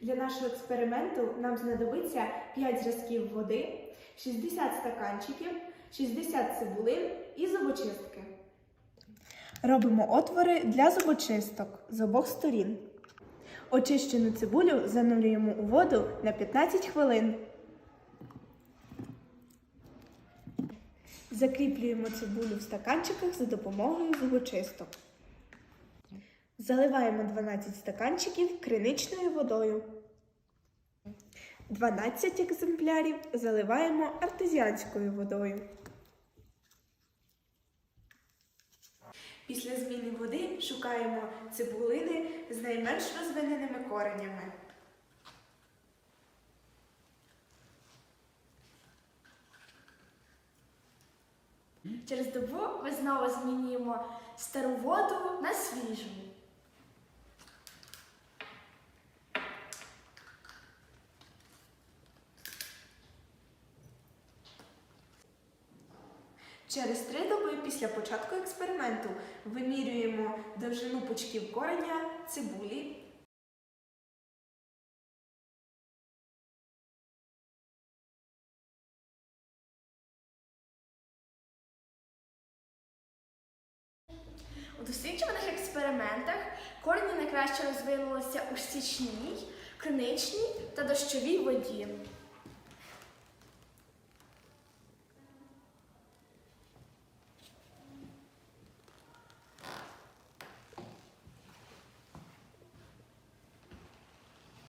Для нашого експерименту нам знадобиться 5 зразків води, 60 стаканчиків, 60 цибулин і зубочистки. Робимо отвори для зубочисток з обох сторін. Очищену цибулю занурюємо у воду на 15 хвилин. Закріплюємо цибулю в стаканчиках за допомогою зубочисток. Заливаємо 12 стаканчиків криничною водою. 12 екземплярів заливаємо артезіанською водою. Після зміни води шукаємо цибулини з найменш розвиненими коренями. Через добу ми знову змінюємо стару воду на свіжу. Через три доби після початку експерименту вимірюємо довжину пучків кореня цибулі. У досліджуваних експериментах корені найкраще розвинулися у стічній, криничній та дощовій воді.